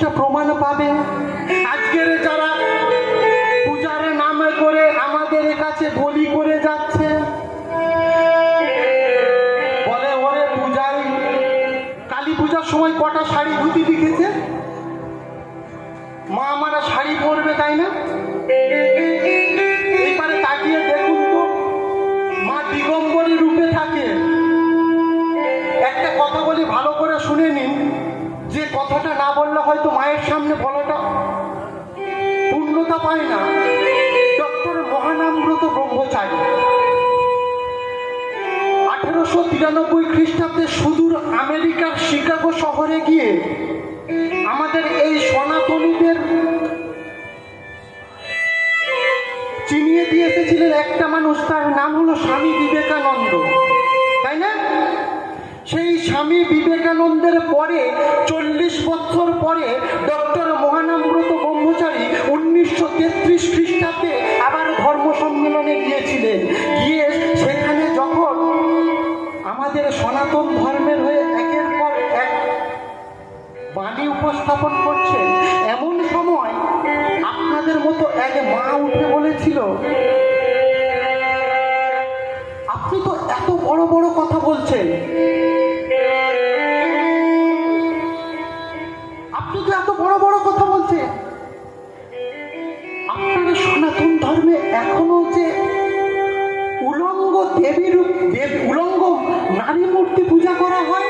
জিনিসটা প্রমাণ পাবে। আজকের যারা পূজার নামে করে আমাদের কাছে বলি করে যাচ্ছে, বলে, ওরে পূজারি, কালী পূজার সময় কটা শাড়ি ধুতি দিকেছে মা, আমারা শাড়ি পরবে, তাই না? সামনে বলাটা পূর্ণতা পায় না। ডক্টর মহানামব্রত ব্রহ্মচারী। আঠেরোশো তিরানব্বই খ্রিস্টাব্দে সুদূর আমেরিকার শিকাগো শহরে গিয়ে আমাদের এই সনাতনীদের চিনিয়ে দিয়ে এসেছিলেন একটা মানুষ, তার নাম হলো স্বামী বিবেকানন্দ। স্বামী বিবেকানন্দের পরে, চল্লিশ বছর পরে ডক্টর মহানামব্রত ব্রহ্মচারী উনিশশো তেত্রিশ খ্রিস্টাব্দে আবার ধর্ম সম্মেলনে গিয়েছিলেন। গিয়ে সেখানে যখন আমাদের সনাতন ধর্মের হয়ে একের পর এক বাণী উপস্থাপন করছেন, এমন সময় আপনাদের মতো এক মা উঠে বলেছিল, আপনি তো এত বড় বড় কথা বলছেন। নারী মূর্তি পূজা করা হয়?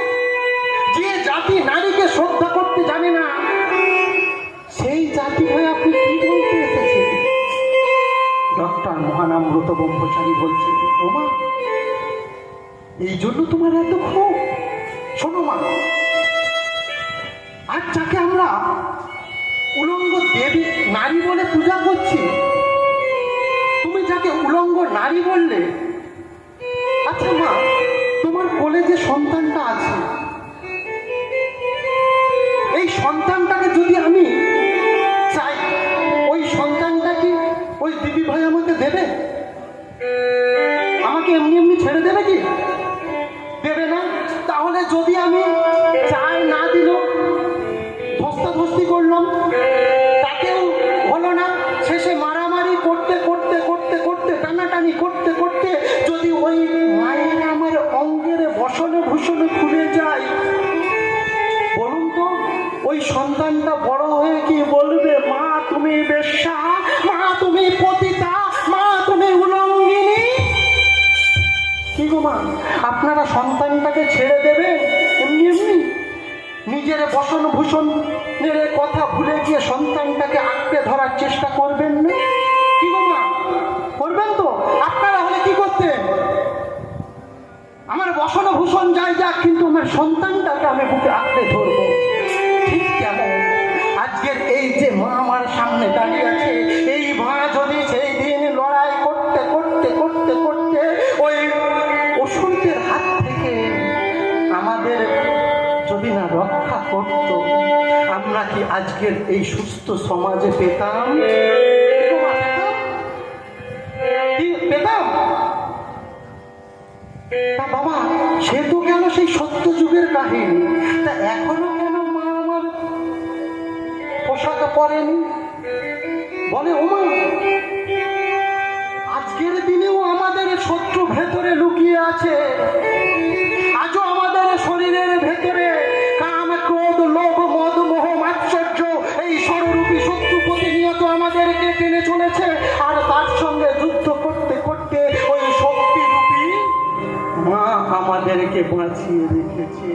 যে জাতি নারীকে শ্রদ্ধা করতে জানে না, সেই জাতি হয়ে আপনি কি বলতে এসেছেন? ডক্টর মহানামৃত ব্রহ্মচারী বলছেন, ওমা, এই জন্য তোমার এত ক্ষোভ? শোনো মা আর যাকে আমরা উলঙ্গ দেবী নারী বলে পূজা করছি, তুমি যাকে উলঙ্গ নারী বললে আচ্ছা মা যে সন্তানটা আছে। এই সন্তানটাকে যদি আমি চাই, ওই সন্তানটা কি ওই দিদি ভাই আমাকে দেবে? আমাকে এমনি এমনি ছেড়ে দেবে কি? দেবে না? তাহলে যদি আমি চাই না দিল ধস্তাধস্তি করলাম যদি ওই মায়ের আমার অঙ্গের বসনে ভূষণে খুলে যায়, বলুন তো, ওই সন্তানটা বড় হয়ে কি বলবে? মা, তুমি বেশ্যা, মা, তুমি পতিতা, মা, তুমি উলঙ্গিনী। কি গো মা, আপনারা সন্তানটাকে ছেড়ে দেবেন? এমনি এমনি। নিজের বসন ভূষণ নেড়ে কথা ভুলে গিয়ে সন্তানটাকে আঁকড়ে ধরার চেষ্টা করবেন না? কি গো মা, করবেন তো? কিন্তু আমার সন্তানটাকে আমি বুকে আঁকড়ে ধরবো। ঠিক কেমন? আজকের এই যে মা আমার সামনে দাঁড়িয়ে আছে, এই মা যদি সেই দিন লড়াই করতে করতে করতে করতে ওই ওষুধের হাত থেকে আমাদের যদি না রক্ষা করত, আমরা কি আজকের এই সুস্থ সমাজে পেতাম? পেতাম? বাবা, সে তো গেল সেই সত্য যুগের কাহিনী। তা এখনও কেন মা আমার পোশাক পরেনি? বলে ওমা আমাদেরকে বাঁচিয়ে রেখেছে।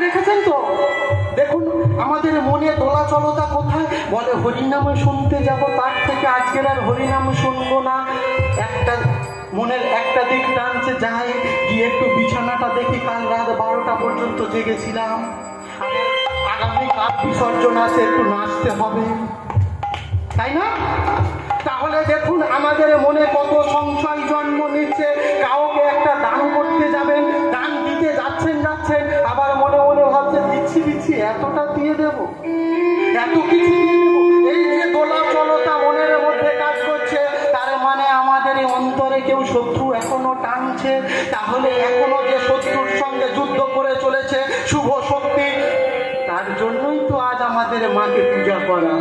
রেখেছেন তো? দেখুন, আমাদের মনে দোলাচলতা কোথায়? বলে, হরিনাম শুনতে যাব, তার থেকে আজকের আর হরিনাম শুনব না। একটা মনের একটা দিক টানছে, যাই, গিয়ে একটু বিছানাটা দেখি, কাল রাত বারোটা পর্যন্ত জেগেছিলাম। আগামী কাল বিসর্জন আছে, একটু নাচতে হবে। তাই না? তাহলে দেখুন আমাদের মনে কত সংশয় জন্ম নিচ্ছে। কাউকে একটা দান করতে যাবেন, দান দিতে যাচ্ছেন যাচ্ছেন, আবার মনে মনে ভাবছে, দিচ্ছি দিচ্ছি, এতটা দিয়ে দেব। এত কিছু দিয়ে দেব। এই যে দোলাচলতা মনের মধ্যে কাজ করছে, তার মানে আমাদের অন্তরে কেউ শত্রু এখনও টানছে। তাহলে এখনও যে শত্রুর সঙ্গে যুদ্ধ করে চলেছে, শুভ শক্তি, তার জন্যই তো আজ আমাদের মাকে পূজা করা।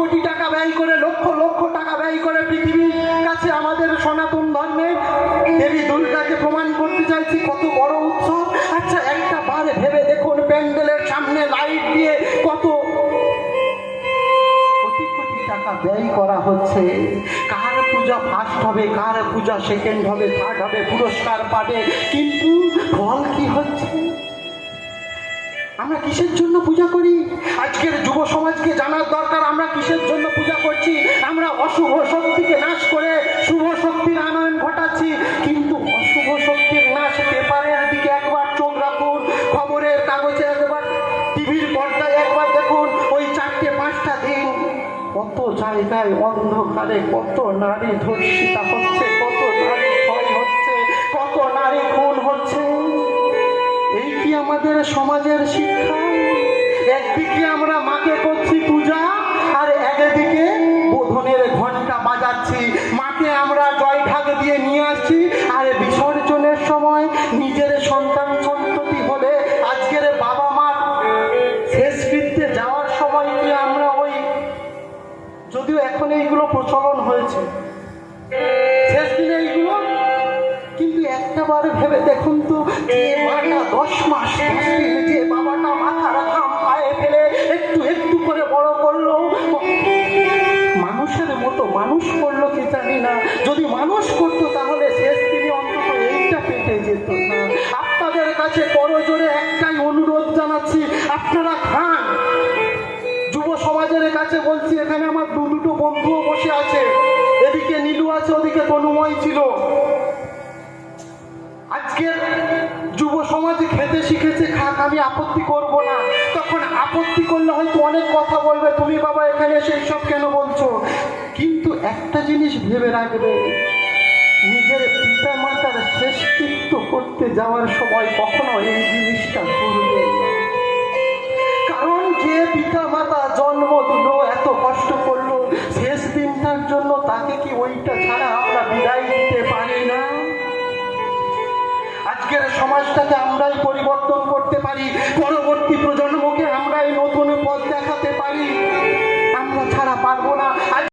কোটি টাকা ব্যয় করে, লক্ষ লক্ষ টাকা ব্যয় করে পৃথিবীর কাছে আমাদের সনাতন ধর্মে দেবী দুর্গাকে প্রমাণ করতে চাইছি, কত বড় উৎসব। আচ্ছা একটা বার ভেবে দেখুন, প্যান্ডেলের সামনে লাইট দিয়ে কত কোটি কোটি টাকা ব্যয় করা হচ্ছে। কার পূজা ফার্স্ট হবে, কার পূজা সেকেন্ড হবে থার্ড হবে, পুরস্কার পাবে, কিন্তু ফল কি হচ্ছে? আমরা কিসের জন্য পূজা করি? আজকের যুব সমাজকে জানার দরকার, আমরা কিসের জন্য পূজা করছি? আমরা অশুভ শক্তিকে নাশ করে শুভ শক্তির আনয়ন ঘটাচ্ছি, কিন্তু অশুভ শক্তির নাশ পেপারের দিকে একবার চোখ রাখুন, খবরের কাগজে একবার, টিভির পর্দায় একবার দেখুন, ওই চারটে পাঁচটা দিন কত জায়গায় অন্ধকারে কত নারী ধর্ষিতা হচ্ছে। আমাদের সমাজের শিক্ষা। একদিকে আমরা মাকে করছি পূজা, আর একদিকে বোধনের ঘণ্টা বাজাচ্ছি। মাকে আমরা জয় ঢাক দিয়ে নিয়ে আসছি। আর বিসর্জনের সময় নিজের সন্তান সন্ততি হলে আজকের বাবা মার শেষ কৃত্যে যাওয়ার সময় কি আমরা ওই যদিও এখন এইগুলো প্রচলন হয়েছে কিন্তু একটা বার ভেবে দেখুন তো যে মাটা দশ মাস যে বাবাটা মাথার ঘাম পায়ে ফেলে একটু একটু করে বড় করল। মানুষের মতো মানুষ করল কি জানি না। যদি মানুষ করতো তাহলে শেষ দিনে অন্তত এইটা পেটে যেত না। আপনাদের কাছে বড় জোরে একটাই অনুরোধ জানাচ্ছি আপনারা খান। যুব সমাজের কাছে বলছি এখানে আমার দু দুটো বন্ধুও বসে আছে। এদিকে নীলু আছে ওদিকে তনুময় ছিল। আজকের যুব সমাজ খেতে শিখেছে, খাক, আমি আপত্তি করব না। তখন আপত্তি করলে হয়তো অনেক কথা বলবে, তুমি বাবা এখানে সেই সব কেন বলছো? কিন্তু একটা জিনিস ভেবে রাখবে, নিজের পিতা মাতার শেষকৃত্য করতে যাওয়ার সময় কখনো এই জিনিসটা করবে কারণ যে পিতা মাতা জন্ম দিল, এত কষ্ট করল, শেষ দিনটার জন্য তাকে কি ওইটা ছাড়া সমাজটাকে আমরাই পরিবর্তন করতে পারি। পরবর্তী